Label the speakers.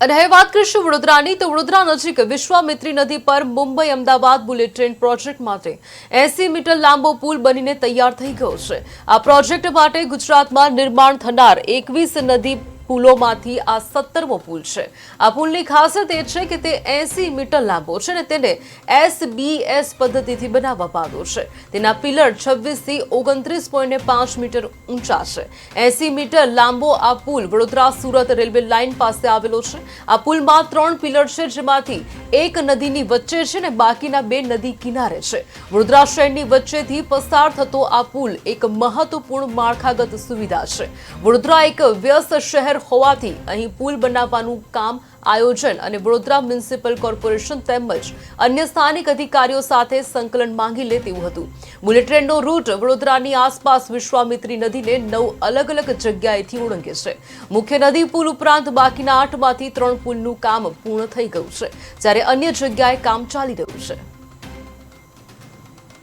Speaker 1: અને હવે વાત કરીશું વડોદરાની. તો વડોદરા નજીક વિશ્વામિત્રી નદી પર Mumbai Ahmedabad bullet train project માટે એસી મીટર લાંબો પુલ બનીને તૈયાર થઈ ગયો છે. આ પ્રોજેક્ટ માટે ગુજરાતમાં નિર્માણ થનાર એકવીસ નદી પુલોમાંથી આ સત્તરમો પુલ છે. આ પુલની ખાસિયત એ છે કે તે એસી મીટર લાંબો છે અને તેને એસબીએસ પદ્ધતિથી બનાવવામાં આવ્યો છે. તેના પિલર છવ્વીસથી ઓગણત્રીસ પોઈન્ટ પાંચ મીટર ઊંચા છે. એસી મીટર લાંબો આ પુલ વડોદરા સુરત રેલવે લાઇન પાસે આવેલો છે. આ પુલમાં ત્રણ પિલર છે જેમાંથી એક નદીની વચ્ચે છે ને બાકીના બે નદી કિનારે છે. વડોદરા શહેરની વચ્ચેથી પસાર થતો આ પુલ એક મહત્વપૂર્ણ માળખાગત સુવિધા છે. વડોદરા એક વ્યસ્ત શહેર હોવાથી અહીં પુલ બનાવવાનું કામ આયોજન અને વડોદરા મ્યુનિસિપલ કોર્પોરેશન તેમજ અન્ય સ્થાનિક અધિકારીઓ સાથે સંકલન માંગી લે તેવું હતું. બુલેટ ટ્રેનનો રૂટ વડોદરાની આસપાસ વિશ્વામિત્રી નદીને નવ અલગ અલગ જગ્યાએથી ઓળંગે છે. મુખ્ય નદી પુલ ઉપરાંત બાકીના આઠમાંથી ત્રણ પુલનું કામ પૂર્ણ થઈ ગયું છે, જ્યારે અન્ય જગ્યાએ કામ ચાલી રહ્યું છે.